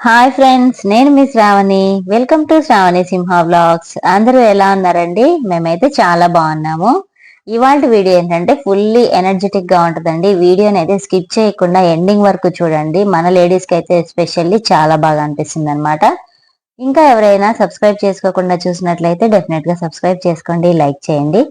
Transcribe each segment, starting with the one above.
Hi friends నేను మీ Sravani. Welcome to Sravani Simha blogs అందరూ ఎలా ఉన్నారండి? మేమైతే చాలా బాగున్నాము. ఇవాళ వీడియో ఏంటంటే ఫుల్లీ ఎనర్జెటిక్గా ఉంటుందండి. వీడియోని అయితే స్కిప్ చేయకుండా ఎండింగ్ వరకు చూడండి. మన లేడీస్కి అయితే ఎస్పెషల్లీ చాలా బాగా అనిపిస్తుంది అనమాట ఇంకా ఎవరైనా సబ్స్క్రైబ్ చేసుకోకుండా చూసినట్లయితే డెఫినెట్గా సబ్స్క్రైబ్ చేసుకోండి లైక్ చేయండి.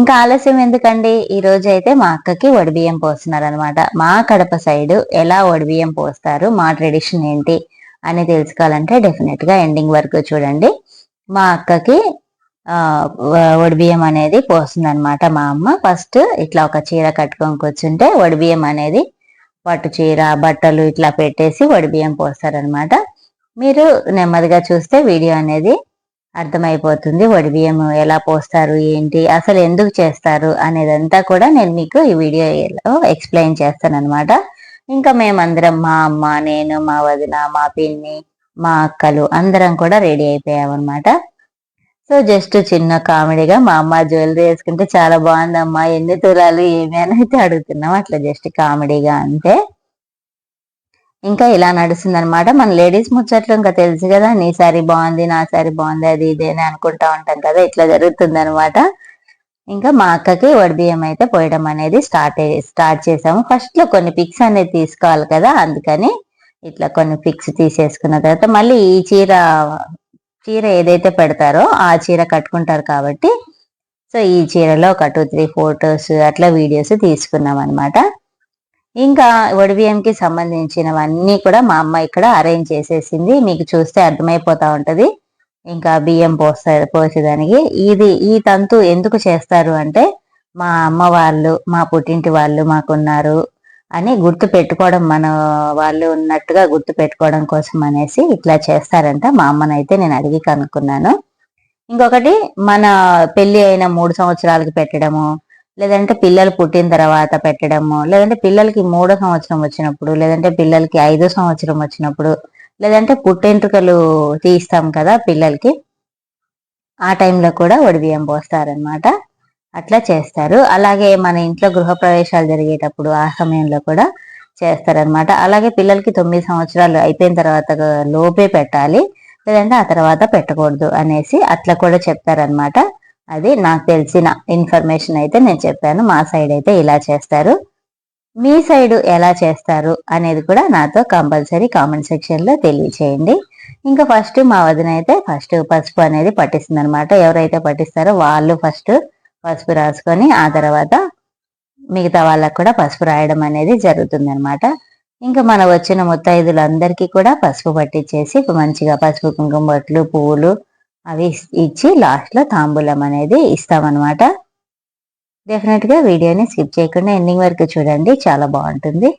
ఇంకా ఆలస్యం ఎందుకండి? ఈ రోజు అయితే మా అక్కకి వడిబియ్యం పోస్తున్నారు అనమాట మా కడప సైడ్ ఎలా వడిబియ్యం పోస్తారు? మా ట్రెడిషన్ ఏంటి? అని తెలుసుకోవాలంటే డెఫినెట్గా ఎండింగ్ వరకు చూడండి. మా అక్కకి వడిబియ్యం అనేది పోస్తుంది అనమాట మా అమ్మ. ఫస్ట్ ఇట్లా ఒక చీర కట్టుకొని కూర్చుంటే వడిబియ్యం అనేది పట్టు చీర బట్టలు ఇట్లా పెట్టేసి వడిబియ్యం పోస్తారనమాట మీరు నెమ్మదిగా చూస్తే వీడియో అనేది అర్థమైపోతుంది. వడిబియ్యం ఎలా పోస్తారు ఏంటి అసలు ఎందుకు చేస్తారు అనేదంతా కూడా నేను మీకు ఈ వీడియోలో ఎక్స్ప్లెయిన్ చేస్తాను అనమాట ఇంకా మేమందరం మా అమ్మ నేను మా వదిన మా పిన్ని మా అక్కలు అందరం కూడా రెడీ అయిపోయామన్నమాట. సో జస్ట్ చిన్న కామెడీగా మా అమ్మ జ్యువెలరీ వేసుకుంటే చాలా బాగుందమ్మా ఎన్ని తులాలు ఏమి అని అయితే అడుగుతున్నాం. అట్లా జస్ట్ కామెడీగా అంతే. ఇంకా ఇలా నడుస్తుంది అనమాట మన లేడీస్ ముచ్చట్లు ఇంకా తెలుసు కదా నీ సారీ బాగుంది నా సారీ బాగుంది అది ఇదే అని అనుకుంటా ఉంటాం కదా ఇట్లా జరుగుతుంది అనమాట ఇంకా మా అక్కకి వడిబియ్యం అయితే పోయడం అనేది స్టార్ట్ స్టార్ట్ చేసాము. ఫస్ట్లో కొన్ని పిక్స్ అనేది తీసుకోవాలి కదా అందుకని ఇట్లా కొన్ని పిక్స్ తీసేసుకున్న తర్వాత మళ్ళీ ఈ చీర చీర ఏదైతే పెడతారో ఆ చీర కట్టుకుంటారు కాబట్టి సో ఈ చీరలో ఒక టూ త్రీ ఫొటోస్ అట్లా వీడియోస్ తీసుకున్నాం అనమాట ఇంకా వడిబియ్యంకి సంబంధించినవన్నీ కూడా మా అమ్మ ఇక్కడ అరేంజ్ చేసేసింది. మీకు చూస్తే అర్థమైపోతా ఉంటుంది. ఇంకా బియ్యం పోస్తారు పోసేదానికి. ఇది ఈ తంతు ఎందుకు చేస్తారు అంటే మా అమ్మ వాళ్ళు మా పుట్టింటి వాళ్ళు మాకున్నారు అని గుర్తు పెట్టుకోవడం మన వాళ్ళు ఉన్నట్టుగా గుర్తు పెట్టుకోవడం కోసం అనేసి ఇట్లా చేస్తారంట. మా అమ్మనైతే నేను అడిగి కనుక్కున్నాను. ఇంకొకటి మన పెళ్ళి అయిన మూడు సంవత్సరాలకి పెట్టడము లేదంటే పిల్లలు పుట్టిన తర్వాత పెట్టడము లేదంటే పిల్లలకి మూడో సంవత్సరం వచ్చినప్పుడు లేదంటే పిల్లలకి ఐదో సంవత్సరం వచ్చినప్పుడు లేదంటే పుట్టెంట్రుకలు తీస్తాం కదా పిల్లలకి. ఆ టైంలో కూడా బియ్యం పోస్తారనమాట అట్లా చేస్తారు. అలాగే మన ఇంట్లో గృహప్రవేశాలు జరిగేటప్పుడు ఆ సమయంలో కూడా చేస్తారనమాట అలాగే పిల్లలకి తొమ్మిది సంవత్సరాలు అయిపోయిన తర్వాత లోపే పెట్టాలి. లేదంటే ఆ తర్వాత పెట్టకూడదు అనేసి అట్లా కూడా చెప్తారనమాట అది నాకు తెలిసిన ఇన్ఫర్మేషన్ అయితే నేను చెప్పాను. మా సైడ్ అయితే ఇలా చేస్తారు. మీ సైడ్ ఎలా చేస్తారు అనేది కూడా నాతో కంపల్సరీ కామెంట్ సెక్షన్లో తెలియచేయండి. ఇంకా ఫస్ట్ మా వదిన అయితే ఫస్ట్ పసుపు అనేది పట్టిస్తుంది అనమాట ఎవరైతే పట్టిస్తారో వాళ్ళు ఫస్ట్ పసుపు రాసుకొని ఆ తర్వాత మిగతా వాళ్ళకు కూడా పసుపు రాయడం అనేది జరుగుతుంది అనమాట ఇంకా మన వచ్చిన ముత్తైదులందరికీ కూడా పసుపు పట్టించేసి మంచిగా పసుపు కుంకుమ బొట్లు పువ్వులు అవి ఇచ్చి లాస్ట్లో తాంబూలం అనేది ఇస్తామన్నమాట. డెఫినెట్గా వీడియోని స్కిప్ చేయకుండా ఎండింగ్ వరకు చూడండి. చాలా బాగుంటుంది.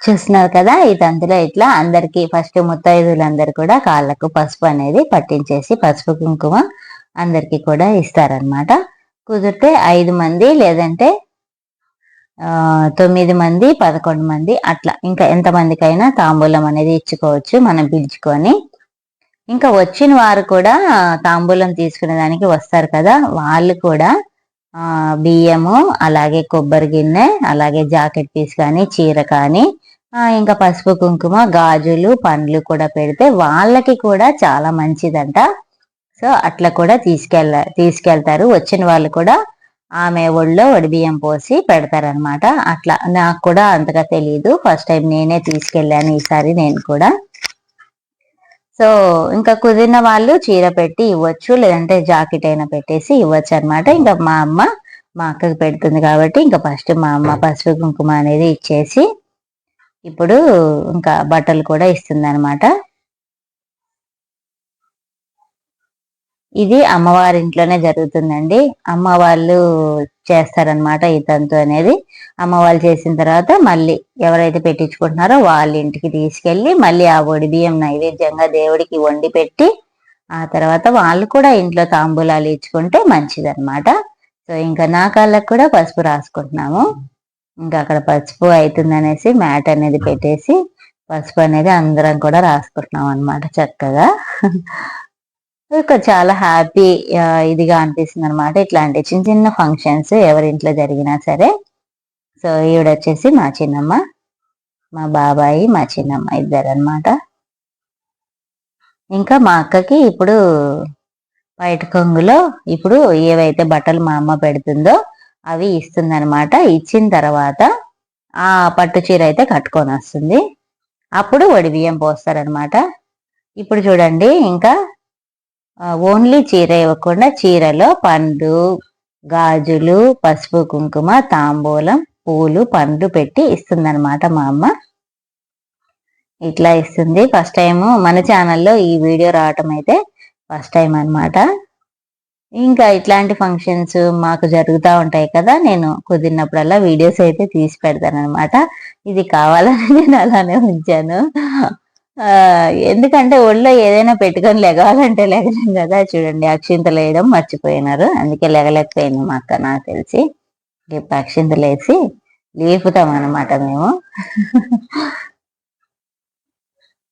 చూస్తున్నారు కదా ఈ తంతులో ఇట్లా అందరికి ఫస్ట్ ముత్తైదులందరూ కూడా కాళ్ళకు పసుపు అనేది పట్టించేసి పసుపు కుంకుమ అందరికీ కూడా ఇస్తారనమాట కుదిరితే ఐదు మంది లేదంటే తొమ్మిది మంది పదకొండు మంది అట్లా. ఇంకా ఎంతమందికైనా తాంబూలం అనేది ఇచ్చుకోవచ్చు మనం పిలుచుకొని. ఇంకా వచ్చిన వారు కూడా తాంబూలం తీసుకునే దానికి వస్తారు కదా. వాళ్ళు కూడా బియ్యము అలాగే కొబ్బరి గిన్నె అలాగే జాకెట్ పీస్ కానీ చీర కానీ ఇంకా పసుపు కుంకుమ గాజులు పండ్లు కూడా పెడితే వాళ్ళకి కూడా చాలా మంచిదంట. సో అట్లా కూడా తీసుకెళ్ళ తీసుకెళ్తారు. వచ్చిన వాళ్ళు కూడా ఆమె ఒళ్ళో బియ్యం పోసి పెడతారనమాట అట్లా నాకు కూడా అంతగా తెలియదు ఫస్ట్ టైం నేనే తీసుకెళ్ళాను ఈసారి నేను కూడా. సో ఇంకా కుదిరిన వాళ్ళు చీర పెట్టి ఇవ్వచ్చు లేదంటే జాకెట్ అయినా పెట్టేసి ఇవ్వచ్చు అనమాట ఇంకా మా అమ్మ మా అక్కకి పెడుతుంది కాబట్టి ఇంకా ఫస్ట్ మా అమ్మ పసుపు కుంకుమ అనేది ఇచ్చేసి ఇప్పుడు ఇంకా బట్టలు కూడా ఇస్తుంది అనమాట ఇది అమ్మవారి ఇంట్లోనే జరుగుతుందండి. అమ్మ వాళ్ళు చేస్తారనమాట ఈ తంతు అనేది. అమ్మ వాళ్ళు చేసిన తర్వాత మళ్ళీ ఎవరైతే పెట్టించుకుంటున్నారో వాళ్ళ ఇంటికి తీసుకెళ్ళి మళ్ళీ ఆ ఒడి బియ్యం నైవేద్యంగా దేవుడికి వండి పెట్టి ఆ తర్వాత వాళ్ళు కూడా ఇంట్లో తాంబూలాలు ఇచ్చుకుంటే మంచిదన్నమాట. సో ఇంకా నా కాళ్ళకు కూడా పసుపు రాసుకుంటున్నాము. ఇంకా అక్కడ పసుపు అవుతుంది అనేసి మ్యాట్ అనేది పెట్టేసి పసుపు అనేది అందరం కూడా రాసుకుంటున్నాం అనమాట చక్కగా. ఇక చాలా హ్యాపీ ఇదిగా అనిపిస్తుంది అనమాట ఇట్లాంటి చిన్న చిన్న ఫంక్షన్స్ ఎవరింట్లో జరిగినా సరే. సో ఈవిడ వచ్చేసి మా చిన్నమ్మ మా బాబాయి మా చిన్నమ్మ ఇద్దరు అనమాట ఇంకా మా అక్కకి ఇప్పుడు బయట కొంగులో ఇప్పుడు ఏవైతే బట్టలు మా అమ్మ పెడుతుందో అవి ఇస్తుందన్నమాట. ఇచ్చిన తర్వాత ఆ పట్టు చీర అయితే కట్టుకొని వస్తుంది అప్పుడు వడి బియ్యం పోస్తారనమాట ఇప్పుడు చూడండి ఇంకా ఓన్లీ చీర ఇవ్వకుండా చీరలో పండు గాజులు పసుపు కుంకుమ తాంబూలం పూలు పండ్లు పెట్టి ఇస్తుందన్నమాట మా అమ్మ. ఇట్లా ఇస్తుంది. ఫస్ట్ టైం మన ఛానల్లో ఈ వీడియో రావటం అయితే ఫస్ట్ టైం అనమాట ఇంకా ఇట్లాంటి ఫంక్షన్స్ మాకు జరుగుతూ ఉంటాయి కదా నేను కుదిరినప్పుడల్లా వీడియోస్ అయితే తీసి పెడతాను అనమాట ఇది కావాలని నేను అలానే ఉంచాను. ఎందుకంటే ఒళ్ళో ఏదైనా పెట్టుకొని లెగవాలంటే లెగలేం కదా. చూడండి అక్షింతలు వేయడం మర్చిపోయినారు. అందుకే లెగలేకపోయింది మా అక్క నాకు తెలిసి. రేపు అక్షింతలు వేసి లేపుతాం అనమాట మేము.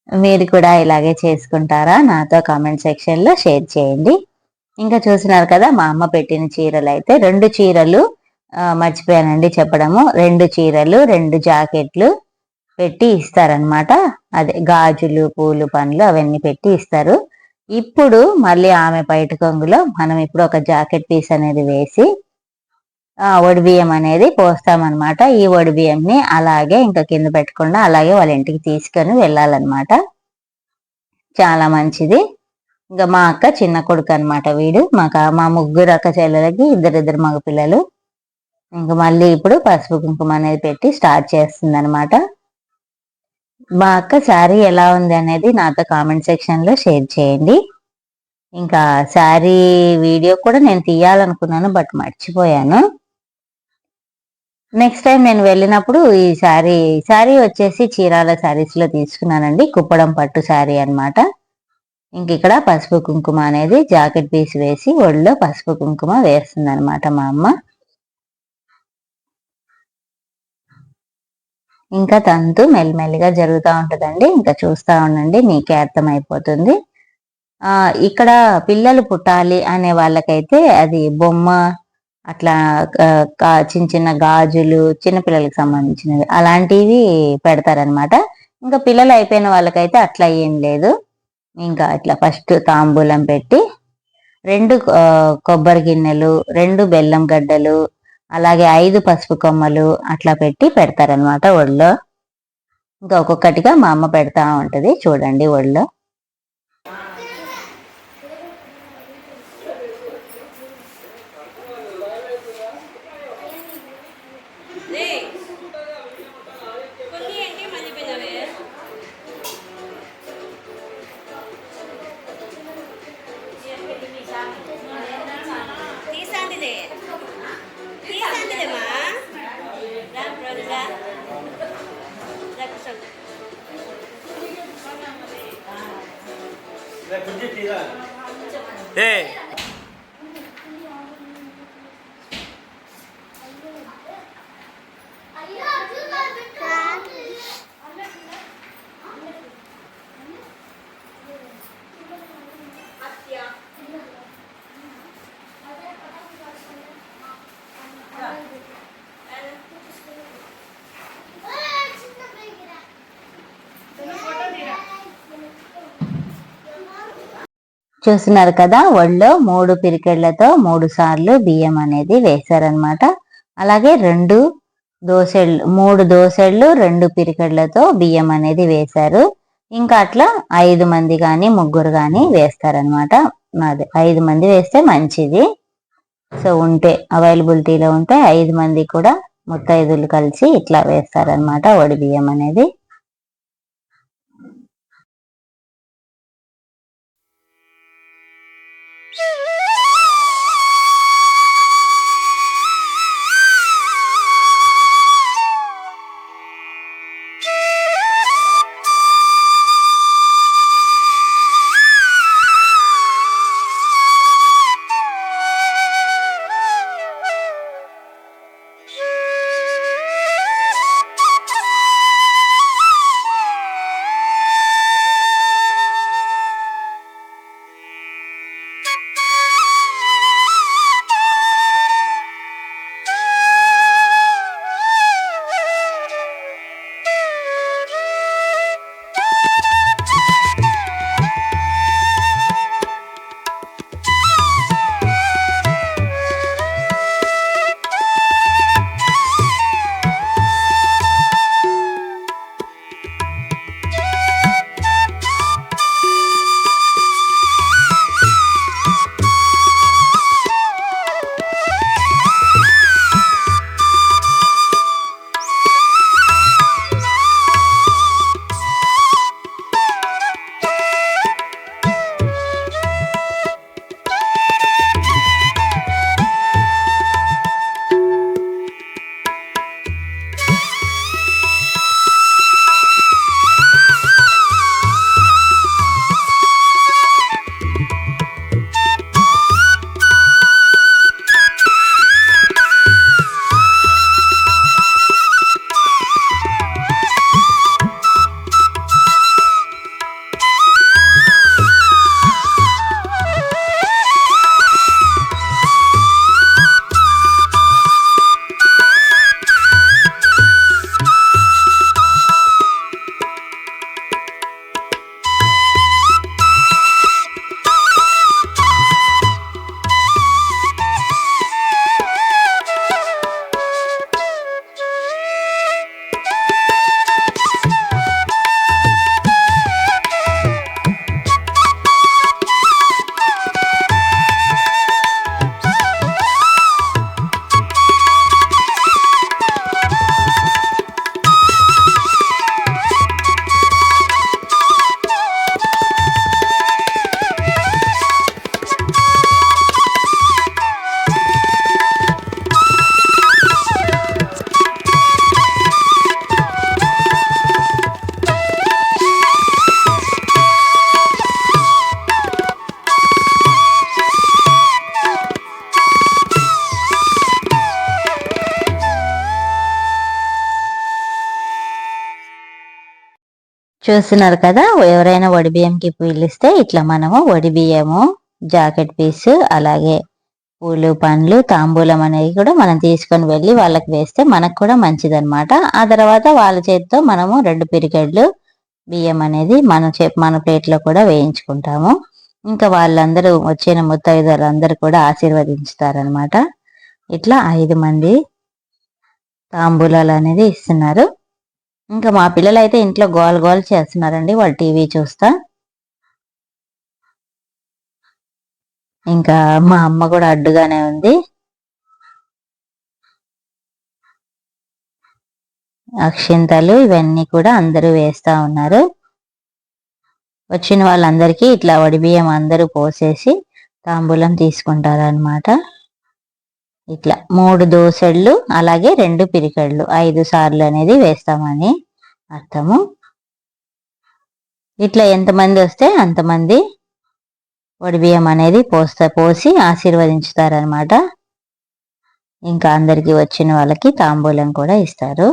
మీరు కూడా ఇలాగే చేసుకుంటారా? నాతో కామెంట్ సెక్షన్లో షేర్ చేయండి. ఇంకా చూసినారు కదా మా అమ్మ పెట్టిన చీరలు అయితే రెండు చీరలు మర్చిపోయానండి చెప్పడము. రెండు చీరలు రెండు జాకెట్లు పెట్టి ఇస్తారనమాట అదే గాజులు పూలు పండ్లు అవన్నీ పెట్టి ఇస్తారు. ఇప్పుడు మళ్ళీ ఆమె బయట కొంగులో మనం ఇప్పుడు ఒక జాకెట్ పీస్ అనేది వేసి బియ్యం అనేది పోస్తామన్నమాట. ఈ బియ్యంని అలాగే ఇంకా కింద పెట్టకుండా అలాగే వాళ్ళ ఇంటికి తీసుకొని వెళ్ళాలన్నమాట. చాలా మంచిది. ఇంకా మా అక్క చిన్న కొడుకు అనమాట వీడు. మాకు మా ముగ్గురు అక్క చెల్లెలకి ఇద్దరిద్దరు మగ పిల్లలు ఇంకా మళ్ళీ ఇప్పుడు పసుపు కుంకుమ అనేది పెట్టి స్టార్ట్ చేస్తుంది అనమాట మా అక్క శారీ ఎలా ఉంది అనేది నాతో కామెంట్ సెక్షన్లో షేర్ చేయండి. ఇంకా శారీ వీడియో కూడా నేను తీయాలనుకున్నాను బట్ మర్చిపోయాను. నెక్స్ట్ టైం నేను వెళ్ళినప్పుడు ఈ శారీ శారీ వచ్చేసి చీరాల శారీస్లో తీసుకున్నానండి. కుప్పడం పట్టు శారీ అనమాట ఇంక ఇక్కడ పసుపు కుంకుమ అనేది జాకెట్ పీస్ వేసి ఒళ్ళో పసుపు కుంకుమ వేస్తుంది అనమాట మా అమ్మ. ఇంకా తంతు మెల్లిమెల్లిగా జరుగుతూ ఉంటుందండి. ఇంకా చూస్తూ ఉండండి మీకే అర్థమైపోతుంది. ఆ ఇక్కడ పిల్లలు పుట్టాలి అనే వాళ్ళకైతే అది బొమ్మ అట్లా చిన్న చిన్న గాజులు చిన్న పిల్లలకి సంబంధించినవి అలాంటివి పెడతారనమాట ఇంకా పిల్లలు అయిపోయిన వాళ్ళకైతే అట్లా ఏం లేదు. ఇంకా ఇట్లా ఫస్ట్ తాంబూలం పెట్టి రెండు కొబ్బరి గిన్నెలు రెండు బెల్లం గడ్డలు అలాగే ఐదు పసుపు కొమ్మలు అట్లా పెట్టి పెడతారనమాట ఒళ్ళో. ఇంకా ఒక్కొక్కటిగా మా అమ్మ పెడతా ఉంటది. చూడండి ఒళ్ళో. చూస్తున్నారు కదా ఒళ్ళో మూడు పిరికెళ్ళతో మూడు సార్లు బియ్యం అనేది వేశారనమాట అలాగే రెండు దోసెళ్ళు మూడు దోసెళ్ళు రెండు పిరికెళ్ళతో బియ్యం అనేది వేశారు. ఇంకా అట్లా ఐదు మంది కానీ ముగ్గురు కానీ వేస్తారనమాట అదే ఐదు మంది వేస్తే మంచిది. సో ఉంటే అవైలబిలిటీలో ఉంటే ఐదు మంది కూడా ముత్తైదులు కలిసి ఇట్లా వేస్తారనమాట వడి బియ్యం అనేది. చూస్తున్నారు కదా ఎవరైనా వడి బియ్యంకి పిలిస్తే ఇట్లా మనము వడి బియ్యము జాకెట్ పీస్ అలాగే పూలు పండ్లు తాంబూలం అనేవి కూడా మనం తీసుకొని వెళ్ళి వాళ్ళకి వేస్తే మనకు కూడా మంచిదన్నమాట. ఆ తర్వాత వాళ్ళ చేతితో మనము రెండు పిరికెడ్లు బియ్యం అనేది మన చే మన ప్లేట్లో కూడా వేయించుకుంటాము. ఇంకా వాళ్ళందరూ వచ్చిన ముత్తైదులందరూ కూడా ఆశీర్వదించుతారనమాట ఇట్లా ఐదు మంది తాంబూలాలు అనేది ఇస్తున్నారు. ఇంకా మా పిల్లలు అయితే ఇంట్లో గోల్ గోల్ చేస్తున్నారండి. వాళ్ళు టీవీ చూస్తా. ఇంకా మా అమ్మ కూడా అడ్డుగానే ఉంది. అక్షింతలు ఇవన్నీ కూడా అందరూ వేస్తా ఉన్నారు. వచ్చిన వాళ్ళందరికీ ఇట్లా వడిబియ్యం అందరూ పోసేసి తాంబూలం తీసుకుంటారనమాట ఇట్లా మూడు దోసెళ్ళు అలాగే రెండు పిరికళ్ళు. ఐదు సార్లు అనేది వేస్తామని అర్థము. ఇట్లా ఎంతమంది వస్తే అంతమంది వడిబియ్యం అనేది పోస్తా పోసి ఆశీర్వదించుతారనమాట ఇంకా అందరికీ వచ్చిన వాళ్ళకి తాంబూలం కూడా ఇస్తారు.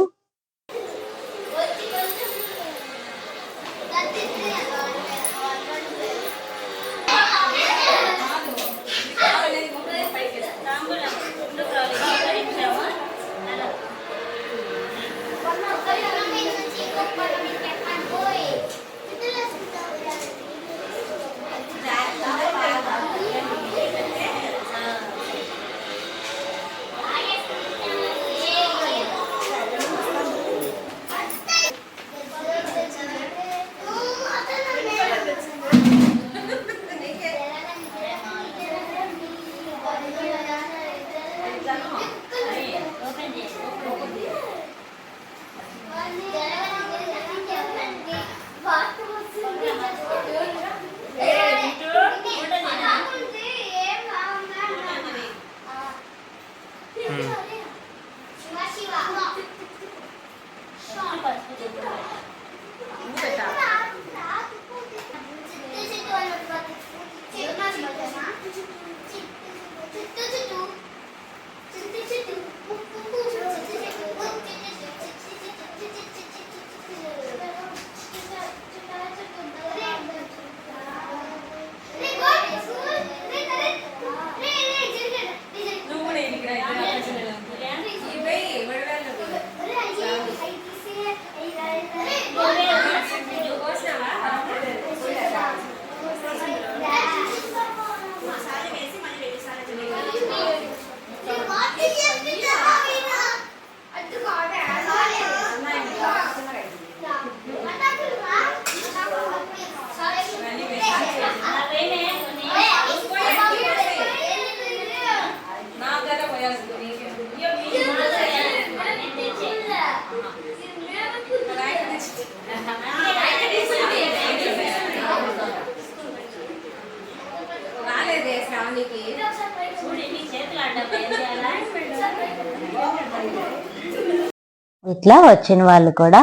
ఇట్లా వచ్చిన వాళ్ళు కూడా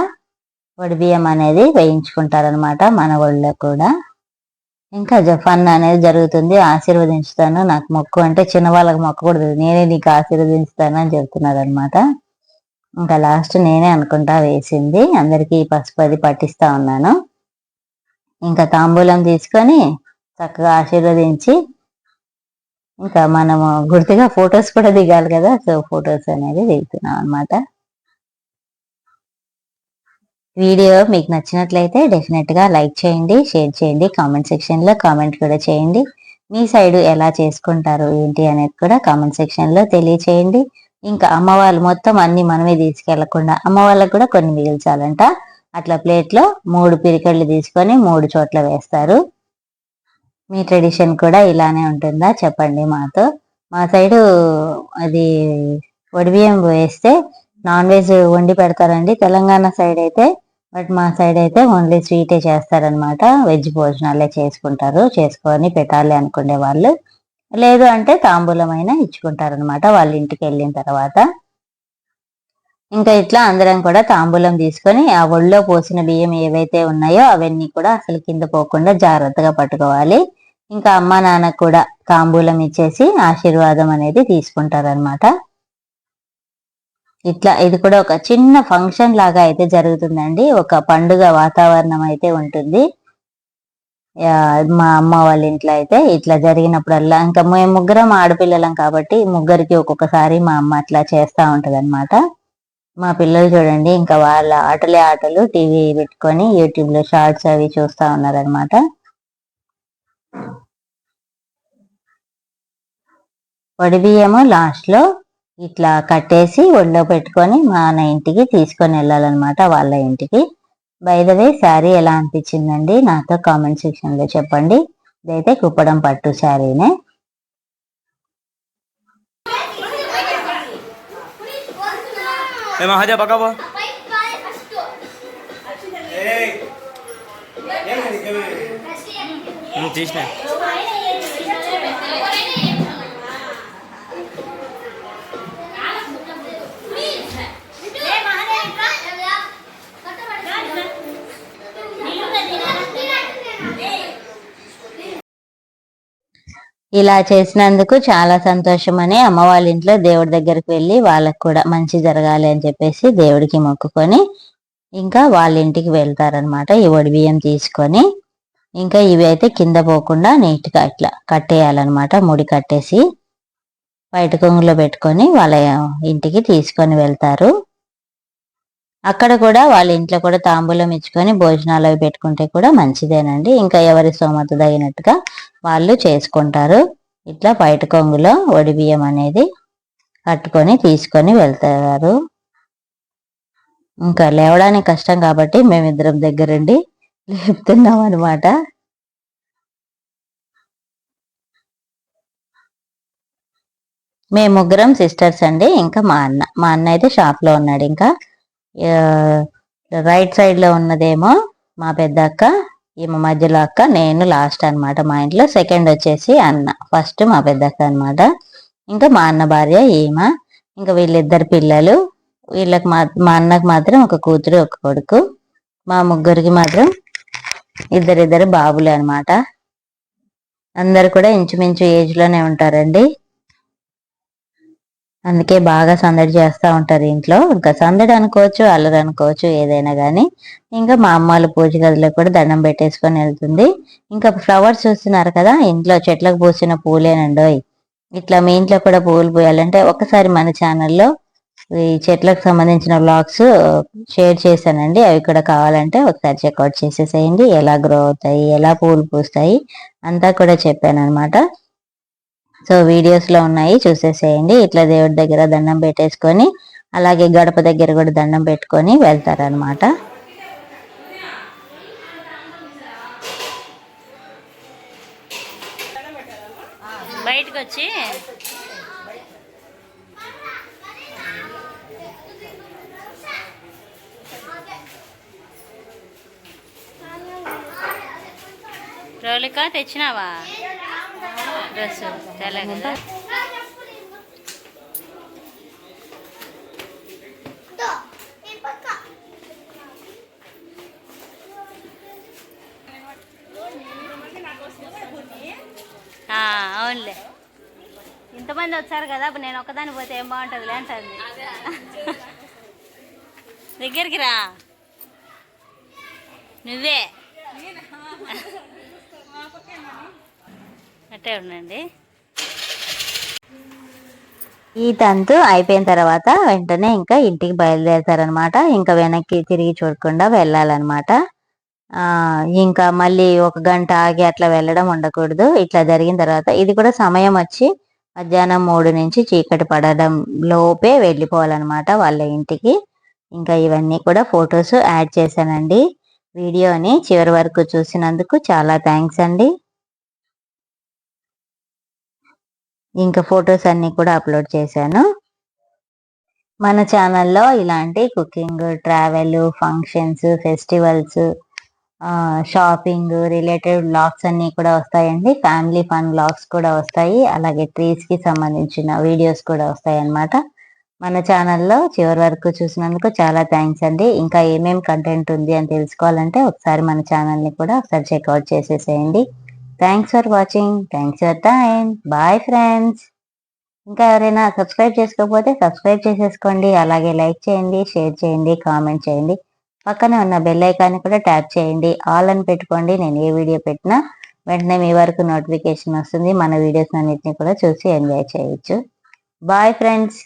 వడిబియ్యం అనేది వేయించుకుంటారనమాట మన ఊళ్ళో కూడా. ఇంకా ఫన్ అనేది జరుగుతుంది ఆశీర్వదించుతాను. నాకు మొక్కు అంటే చిన్న వాళ్ళకి మొక్కకూడదు నేనే నీకు ఆశీర్వదించుతాను అని చెప్తున్నారనమాట ఇంకా లాస్ట్ నేనే అనుకుంటా వేసింది. అందరికీ పసుపు అది పట్టిస్తా ఉన్నాను. ఇంకా తాంబూలం తీసుకొని చక్కగా ఆశీర్వదించి ఇంకా మనము గుర్తుగా ఫొటోస్ కూడా దిగాలి కదా సో ఫొటోస్ అనేది దిగుతున్నాం అనమాట వీడియో మీకు నచ్చినట్లయితే డెఫినెట్గా లైక్ చేయండి షేర్ చేయండి కామెంట్ సెక్షన్లో కామెంట్ కూడా చేయండి. మీ సైడ్ ఎలా చేసుకుంటారు ఏంటి అనేది కూడా కామెంట్ సెక్షన్లో తెలియచేయండి. ఇంకా అమ్మవాళ్ళు మొత్తం అన్ని మనమే తీసుకెళ్ళకుండా అమ్మ వాళ్ళకు కూడా కొన్ని మిగిల్చాలంట అట్లా ప్లేట్లో మూడు పిరికళ్ళు తీసుకొని మూడు చోట్ల వేస్తారు. మీ ట్రెడిషన్ కూడా ఇలానే ఉంటుందా చెప్పండి మాతో. మా సైడు అది వడిబియ్యం వేస్తే నాన్ వెజ్ వండి పెడతారండి. తెలంగాణ సైడ్ అయితే బట్ మా సైడ్ అయితే ఓన్లీ స్వీటే చేస్తారనమాట వెజ్ భోజనాలే చేసుకుంటారు. చేసుకొని పెట్టాలి అనుకునే వాళ్ళు. లేదు అంటే తాంబూలమైనా ఇచ్చుకుంటారనమాట వాళ్ళ ఇంటికి వెళ్ళిన తర్వాత. ఇంకా ఇట్లా అందరం కూడా తాంబూలం తీసుకొని ఆ ఒళ్ళో పోసిన బియ్యం ఏవైతే ఉన్నాయో అవన్నీ కూడా అసలు కింద పోకుండా జాగ్రత్తగా పట్టుకోవాలి. ఇంకా అమ్మ నాన్న కూడా తాంబూలం ఇచ్చేసి ఆశీర్వాదం అనేది తీసుకుంటారనమాట ఇట్లా ఇది కూడా ఒక చిన్న ఫంక్షన్ లాగా అయితే జరుగుతుందండి. ఒక పండుగ వాతావరణం అయితే ఉంటుంది. మా అమ్మ వాళ్ళ ఇంట్లో అయితే ఇట్లా జరిగినప్పుడల్లా ఇంకా మేము ముగ్గురం ఆడపిల్లలం కాబట్టి ముగ్గురికి ఒక్కొక్కసారి మా అమ్మ అట్లా చేస్తూ ఉంటుంది అనమాట మా పిల్లలు చూడండి ఇంకా వాళ్ళ ఆటలే ఆటలు టీవీ పెట్టుకొని యూట్యూబ్లో షార్ట్స్ అవి చూస్తా ఉన్నారనమాట వడి బియ్యము లాస్ట్లో ఇట్లా కట్టేసి ఒళ్ళో పెట్టుకొని మా అన్న ఇంటికి తీసుకొని వెళ్ళాలన్నమాట వాళ్ళ ఇంటికి. వే శారీ ఎలా అనిపించిందండి? నాతో కామెంట్ సెక్షన్లో చెప్పండి. ఇదైతే కుప్పడం పట్టు శారీనే. తీసిన ఇలా చేసినందుకు చాలా సంతోషం అని అమ్మ వాళ్ళ ఇంట్లో దేవుడి దగ్గరికి వెళ్ళి వాళ్ళకు కూడా మంచి జరగాలి అని చెప్పేసి దేవుడికి మొక్కుకొని ఇంకా వాళ్ళ ఇంటికి వెళ్తారనమాట ఈ వడి బియ్యం తీసుకొని ఇంకా ఇవి అయితే కింద పోకుండా నీట్గా ఇట్లా కట్టేయాలన్నమాట. ముడి కట్టేసి బయట కొంగులో పెట్టుకొని వాళ్ళ ఇంటికి తీసుకొని వెళ్తారు. అక్కడ కూడా వాళ్ళ ఇంట్లో కూడా తాంబూలం ఇచ్చుకొని భోజనాలు అవి పెట్టుకుంటే కూడా మంచిదేనండి. ఇంకా ఎవరి స్తోమత తగినట్టుగా వాళ్ళు చేసుకుంటారు. ఇట్లా బయట కొంగులో వడి బియ్యం అనేది కట్టుకొని తీసుకొని వెళ్తారు. ఇంకా లేవడానికి కష్టం కాబట్టి మేమిద్దరం దగ్గరండి లేపుతున్నాం అనమాట మేము ముగ్గురం సిస్టర్స్ అండి. ఇంకా మా అన్న మా అన్న అయితే షాప్లో ఉన్నాడు. ఇంకా రైట్ సైడ్లో ఉన్నదేమో మా పెద్ద అక్క ఈమె మధ్యలో అక్క నేను లాస్ట్ అనమాట మా ఇంట్లో. సెకండ్ వచ్చేసి అన్న. ఫస్ట్ మా పెద్ద అక్క అనమాట ఇంకా మా అన్న భార్య ఈమె. ఇంకా వీళ్ళిద్దరు పిల్లలు. వీళ్ళకి మా మా అన్నకు మాత్రం ఒక కూతురు ఒక కొడుకు. మా ముగ్గురికి మాత్రం ఇద్దరిద్దరు బాబులే అనమాట అందరు కూడా ఇంచుమించు ఏజ్లోనే ఉంటారండి. అందుకే బాగా సందడి చేస్తూ ఉంటారు ఇంట్లో. ఇంకా సందడి అనుకోవచ్చు అల్లరి అనుకోవచ్చు ఏదైనా కానీ ఇంకా మా అమ్మాళ్ళు పూజ గదిలో కూడా దండం పెట్టేసుకొని వెళ్తుంది. ఇంకా ఫ్లవర్స్ చూస్తున్నారు కదా ఇంట్లో చెట్లకు పూసిన పూలేనండోయ్ ఇట్లా మీ ఇంట్లో కూడా పూలు పూయాలంటే ఒకసారి మన ఛానల్లో ఈ చెట్లకు సంబంధించిన బ్లాగ్స్ షేర్ చేశానండి. అవి కూడా కావాలంటే ఒకసారి చెక్అవుట్ చేసేసేయండి. ఎలా గ్రో అవుతాయి ఎలా పూలు పూస్తాయి అంతా కూడా చెప్పాను అనమాట సో వీడియోస్లో ఉన్నాయి చూసేసేయండి. ఇట్లా దేవుడి దగ్గర దండం పెట్టేసుకొని అలాగే గడప దగ్గర కూడా దండం పెట్టుకొని వెళ్తారనమాట బయటకు వచ్చి రోలిక తెచ్చినావా? డ్రెస్ తెల్ల కదా అవునులే. ఇంతమంది వచ్చారు కదా అప్పుడు నేను ఒక్కదాన్ని పోతే ఏం బాగుంటుంది అంటుంది దగ్గరికి రా. నువ్వే. అట్టే ఉండండి. ఈ తంతు అయిపోయిన తర్వాత వెంటనే ఇంకా ఇంటికి బయలుదేరతారనమాట ఇంకా వెనక్కి తిరిగి చూడకుండా వెళ్ళాలన్నమాట. ఇంకా మళ్ళీ ఒక గంట ఆగి అట్లా వెళ్ళడం ఉండకూడదు. ఇట్లా జరిగిన తర్వాత ఇది కూడా సమయం వచ్చి మధ్యాహ్నం మూడు నుంచి చీకటి పడడం లోపే వెళ్ళిపోవాలన్నమాట వాళ్ళ ఇంటికి. ఇంకా ఇవన్నీ కూడా ఫొటోస్ యాడ్ చేశానండి. వీడియోని చివరి వరకు చూసినందుకు చాలా థ్యాంక్స్ అండి. ఇంకా ఫొటోస్ అన్ని కూడా అప్లోడ్ చేశాను. మన ఛానల్లో ఇలాంటి cooking travel functions festivals shopping related blogs అన్ని కూడా వస్తాయండి. ఫ్యామిలీ ఫన్ బ్లాగ్స్ కూడా వస్తాయి. అలాగే ట్రీస్కి సంబంధించిన వీడియోస్ కూడా వస్తాయి అన్నమాట మన ఛానల్లో చివరి వరకు చూసినందుకు చాలా థ్యాంక్స్ అండి. ఇంకా ఏమేమి కంటెంట్ ఉంది అని తెలుసుకోవాలంటే ఒకసారి మన ఛానల్ని కూడా ఒకసారి చెక్అవుట్ చేసేసేయండి. Thanks for watching thanks for time bye friends ఇంకా ఎవరైనా సబ్స్క్రైబ్ చేసుకోకపోతే సబ్స్క్రైబ్ చేసేసుకోండి. అలాగే లైక్ చేయండి షేర్ చేయండి కామెంట్ చేయండి. పక్కనే ఉన్న బెల్ ఐకాన్ని కూడా ట్యాప్ చేయండి. ఆల్ అని పెట్టుకోండి. నేను ఏ వీడియో పెట్టినా వెంటనే మీ వరకు నోటిఫికేషన్ వస్తుంది. మన వీడియోస్ అన్నిటిని కూడా చూసి ఎంజాయ్ చేయొచ్చు. Bye friends